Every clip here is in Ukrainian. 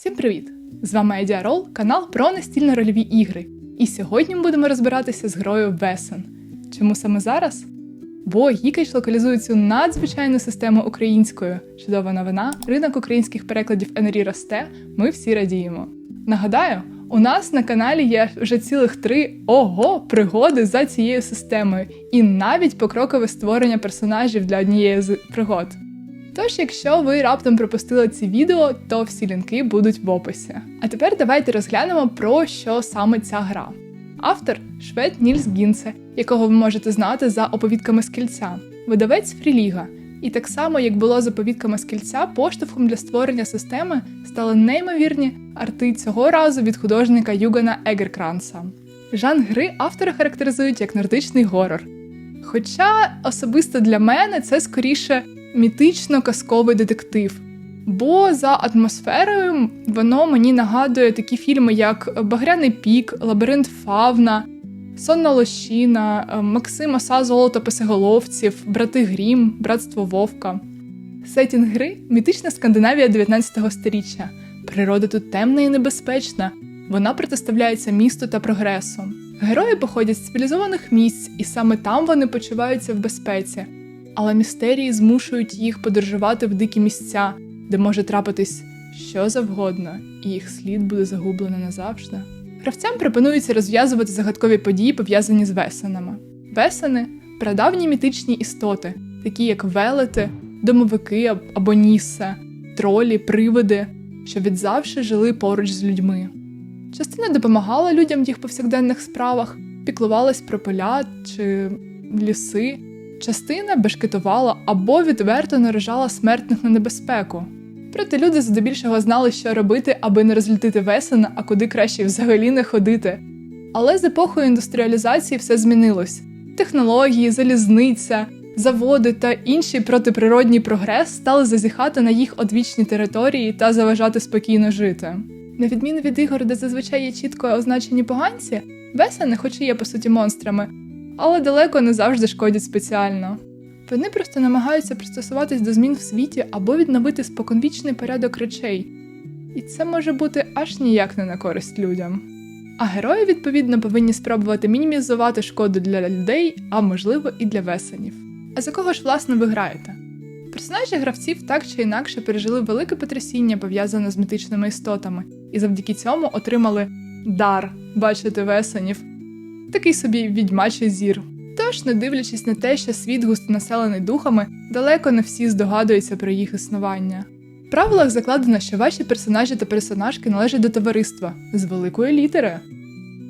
Всім привіт! З вами Едіарол, канал про настільно-рольові ігри. І сьогодні ми будемо розбиратися з грою Весен. Чому саме зараз? Бо Гікач локалізує цю надзвичайну систему українською. Чудова новина, ринок українських перекладів НРІ росте, ми всі радіємо. Нагадаю, у нас на каналі є вже цілих три ого пригоди за цією системою, і навіть покрокове створення персонажів для однієї з пригод. Тож, якщо ви раптом пропустили ці відео, то всі лінки будуть в описі. А тепер давайте розглянемо про що саме ця гра. Автор швед Нільс Гінце, якого ви можете знати за оповідками з кільця, видавець Фріліга. І так само, як було з оповідками з кільця, поштовхом для створення системи стали неймовірні арти цього разу від художника Югана Егеркранса. Жанр гри автори характеризують як нордичний горор. Хоча особисто для мене це скоріше мітично-казковий детектив. Бо за атмосферою воно мені нагадує такі фільми, як Багряний пік, Лабіринт Фавна, Сонна лощина, е, Максим Оса Золото Писеголовців, Брати Грім, Братство Вовка. Сетінг гри мітична Скандинавія 19 століття. Природа тут темна і небезпечна. Вона протиставляється місту та прогресу. Герої походять з цивілізованих місць, і саме там вони почуваються в безпеці. Але містерії змушують їх подорожувати в дикі місця, де може трапитись що завгодно, і їх слід буде загублено назавжди. Гравцям пропонується розв'язувати загадкові події, пов'язані з весенами. Весени прадавні мітичні істоти, такі як велети, домовики або нісе, тролі, привиди, що відзавше жили поруч з людьми. Частина допомагала людям в їх повсякденних справах, піклувалась про поля чи ліси. Частина бешкетувала або відверто наражала смертних на небезпеку. Проте люди здебільшого знали, що робити, аби не розлютити весен, а куди краще взагалі не ходити. Але з епохою індустріалізації все змінилось: технології, залізниця, заводи та інший протиприродній прогрес стали зазіхати на їх одвічні території та заважати спокійно жити. На відміну від ігор, де зазвичай є чітко означені поганці, весени, хоч і є по суті монстрами, але далеко не завжди шкодять спеціально. Вони просто намагаються пристосуватись до змін в світі або відновити споконвічний порядок речей, і це може бути аж ніяк не на користь людям. А герої, відповідно, повинні спробувати мінімізувати шкоду для людей, а можливо і для весенів. А за кого ж власне ви граєте? Персонажі гравців так чи інакше пережили велике потрясіння, пов'язане з мітичними істотами, і завдяки цьому отримали дар бачити весенів, такий собі відьмачий зір. Тож, не дивлячись на те, що світ густонаселений духами, далеко не всі здогадуються про їх існування. В правилах закладено, що ваші персонажі та персонажки належать до товариства з великої літери,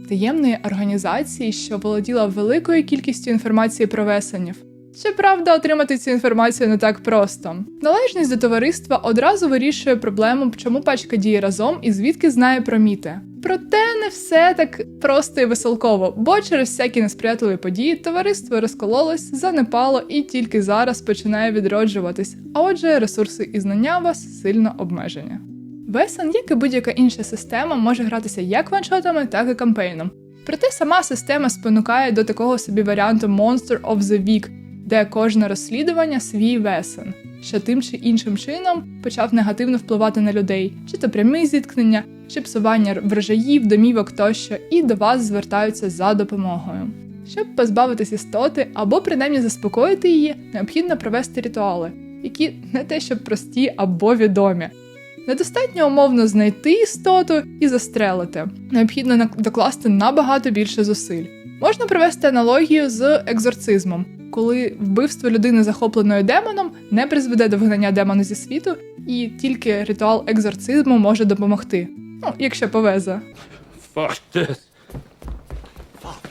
таємної організації, що володіла великою кількістю інформації про весенів. Щоправда, отримати цю інформацію не так просто. Належність до товариства одразу вирішує проблему, чому пачка діє разом і звідки знає про міти. Проте не все так просто і веселково, бо через всякі несприятливі події товариство розкололось, занепало і тільки зараз починає відроджуватись. А отже, ресурси і знання вас сильно обмежені. Весен, як і будь-яка інша система, може гратися як ваншотами, так і кампейном. Проте сама система спонукає до такого собі варіанту Monster of the Week, де кожне розслідування свій весен, що тим чи іншим чином почав негативно впливати на людей, чи то прямі зіткнення, чи псування врожаїв, домівок тощо, і до вас звертаються за допомогою. Щоб позбавитись істоти або принаймні заспокоїти її, необхідно провести ритуали, які не те, щоб прості або відомі. Недостатньо умовно знайти істоту і застрелити. Необхідно докласти набагато більше зусиль. Можна провести аналогію з екзорцизмом, коли вбивство людини, захопленої демоном, не призведе до вигнання демона зі світу, і тільки ритуал екзорцизму може допомогти. Ну, якщо повезе. Fuck this. Fuck.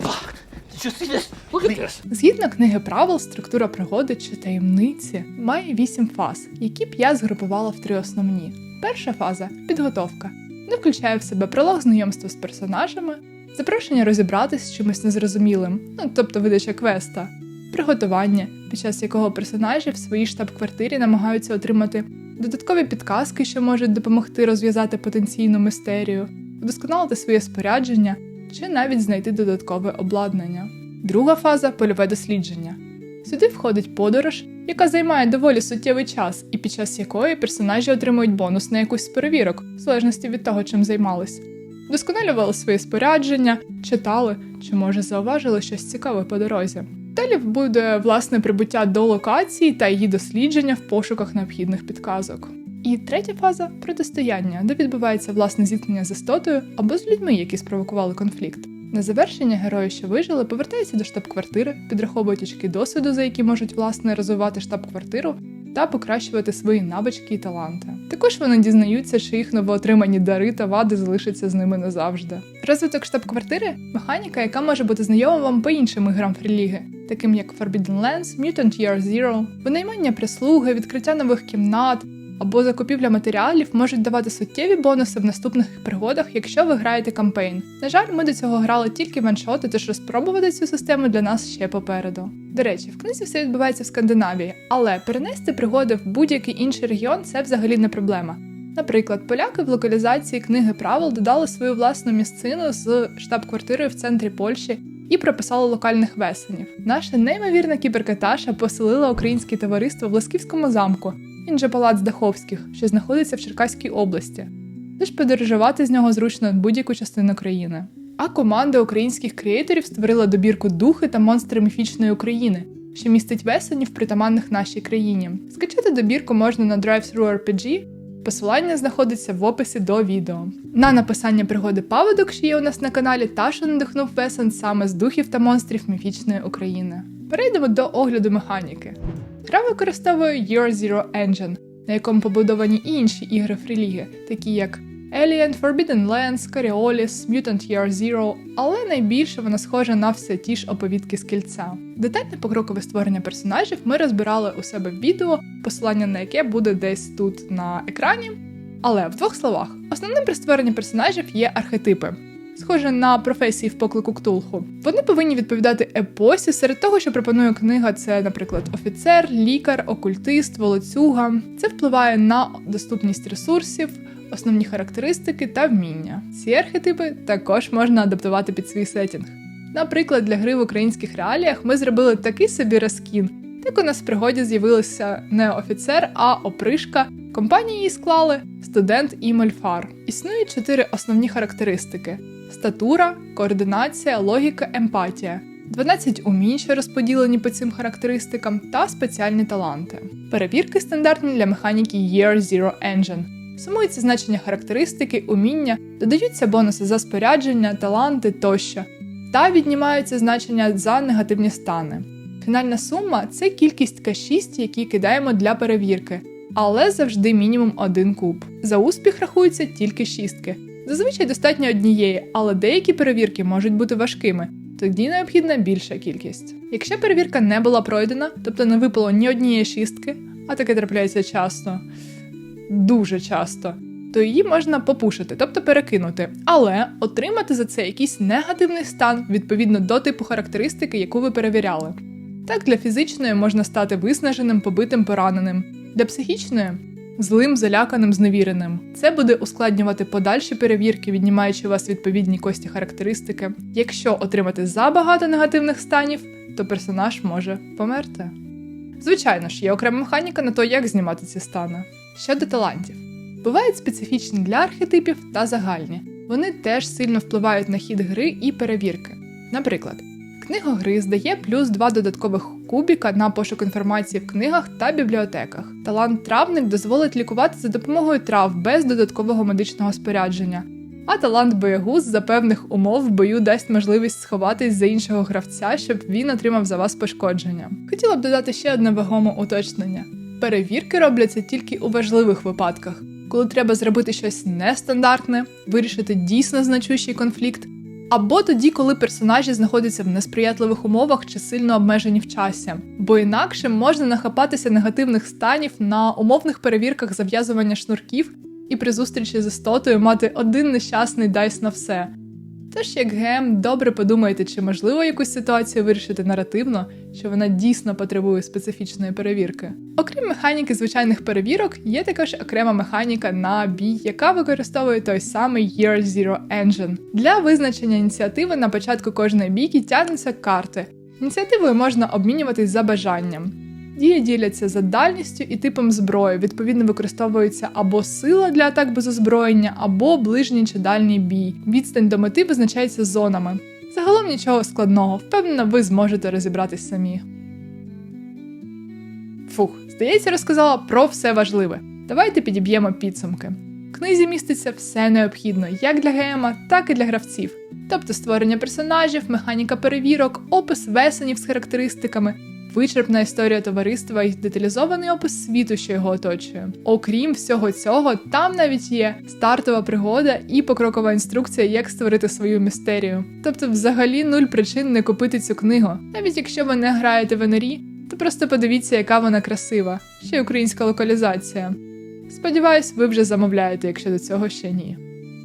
Fuck. Did you see this? Look at this. Згідно книги правил, структура пригоди чи таємниці має вісім фаз, які б я згрупувала в три основні. Перша фаза підготовка. Не включає в себе пролог знайомства з персонажами, запрошення розібратись з чимось незрозумілим, ну тобто видача квеста, приготування, під час якого персонажі в своїй штаб-квартирі намагаються отримати додаткові підказки, що можуть допомогти розв'язати потенційну мистерію, вдосконалити своє спорядження чи навіть знайти додаткове обладнання. Друга фаза польове дослідження. Сюди входить подорож, яка займає доволі суттєвий час, і під час якої персонажі отримують бонус на якусь з перевірок, в залежності від того, чим займались. Вдосконалювали своє спорядження, читали чи, може, зауважили щось цікаве по дорозі. Далі буде власне прибуття до локації та її дослідження в пошуках необхідних підказок. І третя фаза протистояння, де відбувається власне зіткнення з істотою або з людьми, які спровокували конфлікт. На завершення герої, що вижили, повертаються до штаб-квартири, підраховують очки досвіду, за які можуть власне розвивати штаб-квартиру та покращувати свої навички і таланти. Також вони дізнаються, чи їх новоотримані дари та вади залишаться з ними назавжди. Розвиток штаб-квартири механіка, яка може бути знайома вам по іншим іграм фріліги, таким як Forbidden Lands, Mutant Year Zero, винаймання прислуги, відкриття нових кімнат. Або закупівля матеріалів можуть давати суттєві бонуси в наступних пригодах, якщо ви граєте кампейн. На жаль, ми до цього грали тільки ваншоти, тож розпробувати цю систему для нас ще попереду. До речі, в книзі все відбувається в Скандинавії, але перенести пригоди в будь-який інший регіон це взагалі не проблема. Наприклад, поляки в локалізації книги правил додали свою власну місцину з штаб-квартирою в центрі Польщі і прописали локальних весенів. Наша неймовірна кіберкаташа поселила українське товариство в Ласківському замку. Він же палац Даховських, що знаходиться в Черкаській області. Тож подорожувати з нього зручно будь-яку частину країни. А команда українських креаторів створила добірку Духи та монстри міфічної України, що містить весенів, притаманних нашій країні. Скачати добірку можна на Drive-Thru RPG, посилання знаходиться в описі до відео. На написання пригоди паводок, що є у нас на каналі, та що надихнув весен саме з духів та монстрів міфічної України. Перейдемо до огляду механіки. Гра використовує Year Zero Engine, на якому побудовані інші ігри фріліги, такі як Alien, Forbidden Lands, Coriolis, Mutant Year Zero, але найбільше вона схожа на все ті ж оповідки з кільця. Детальне покрокове створення персонажів ми розбирали у себе в відео, посилання на яке буде десь тут на екрані. Але в двох словах, основним при створенні персонажів є архетипи. Схоже на професії в поклику Ктулху. Вони повинні відповідати епосі. Серед того, що пропонує книга, це, наприклад, офіцер, лікар, окультист, волоцюга. Це впливає на доступність ресурсів, основні характеристики та вміння. Ці архетипи також можна адаптувати під свій сетінг. Наприклад, для гри в українських реаліях ми зробили такий собі рескін. Так у нас в пригоді з'явилися не офіцер, а опришка. Компанії її склали студент і мольфар. Існують чотири основні характеристики: статура, координація, логіка, емпатія. 12 умінь, що розподілені по цим характеристикам, та спеціальні таланти. Перевірки стандартні для механіки Year Zero Engine. Сумуються значення характеристики, уміння, додаються бонуси за спорядження, таланти тощо, та віднімаються значення за негативні стани. Фінальна сума це кількість К6, які кидаємо для перевірки, але завжди мінімум один куб. За успіх рахуються тільки шістки. Зазвичай достатньо однієї, але деякі перевірки можуть бути важкими, тоді необхідна більша кількість. Якщо перевірка не була пройдена, тобто не випало ні однієї шістки, а таке трапляється часто, дуже часто, то її можна попушити, тобто перекинути, але отримати за це якийсь негативний стан відповідно до типу характеристики, яку ви перевіряли. Так, для фізичної можна стати виснаженим, побитим, пораненим, для психічної злим, заляканим, зневіреним. Це буде ускладнювати подальші перевірки, віднімаючи у вас відповідні кості характеристики. Якщо отримати забагато негативних станів, то персонаж може померти. Звичайно ж, є окрема механіка на то, як знімати ці стани. Щодо талантів, бувають специфічні для архетипів та загальні. Вони теж сильно впливають на хід гри і перевірки. Наприклад, книга гри здає плюс 2 додаткових кубіка на пошук інформації в книгах та бібліотеках. Талант травник дозволить лікувати за допомогою трав без додаткового медичного спорядження. А талант боягуз за певних умов в бою дасть можливість сховатись за іншого гравця, щоб він отримав за вас пошкодження. Хотіла б додати ще одне вагоме уточнення: перевірки робляться тільки у важливих випадках, коли треба зробити щось нестандартне, вирішити дійсно значущий конфлікт, або тоді, коли персонажі знаходяться в несприятливих умовах чи сильно обмежені в часі, бо інакше можна нахапатися негативних станів на умовних перевірках зав'язування шнурків і при зустрічі з істотою мати один нещасний дайс на все. Тож, як ГМ, добре подумайте, чи можливо якусь ситуацію вирішити наративно, що вона дійсно потребує специфічної перевірки. Окрім механіки звичайних перевірок, є також окрема механіка на бій, яка використовує той самий Year Zero Engine. Для визначення ініціативи на початку кожної бійки тягнуться карти. Ініціативою можна обмінюватись за бажанням. Дії діляться за дальністю і типом зброї. Відповідно, використовується або сила для атак без озброєння, або ближній чи дальній бій. Відстань до мети визначається зонами. Загалом нічого складного, впевнена, ви зможете розібратись самі. Фух, здається, розказала про все важливе. Давайте підіб'ємо підсумки. В книзі міститься все необхідне як для ГМа, так і для гравців, тобто створення персонажів, механіка перевірок, опис весенів з характеристиками, вичерпна історія товариства і деталізований опис світу, що його оточує. Окрім всього цього, там навіть є стартова пригода і покрокова інструкція, як створити свою містерію. Тобто, взагалі нуль причин не купити цю книгу, навіть якщо ви не граєте в НРІ, то просто подивіться, яка вона красива, ще й українська локалізація. Сподіваюсь, ви вже замовляєте, якщо до цього ще ні.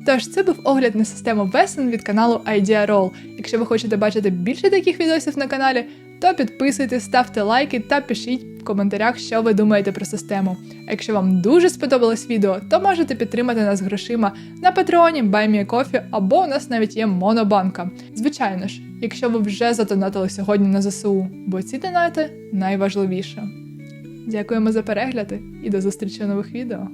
Тож, це був огляд на систему Весен від каналу Idea Roll. Якщо ви хочете бачити більше таких відосів на каналі, то підписуйтесь, ставте лайки та пишіть в коментарях, що ви думаєте про систему. А якщо вам дуже сподобалось відео, то можете підтримати нас грошима на Патреоні, BuyMeACoffee або у нас навіть є монобанка. Звичайно ж, якщо ви вже задонатили сьогодні на ЗСУ, бо ці донати найважливіше. Дякуємо за перегляди і до зустрічі у нових відео.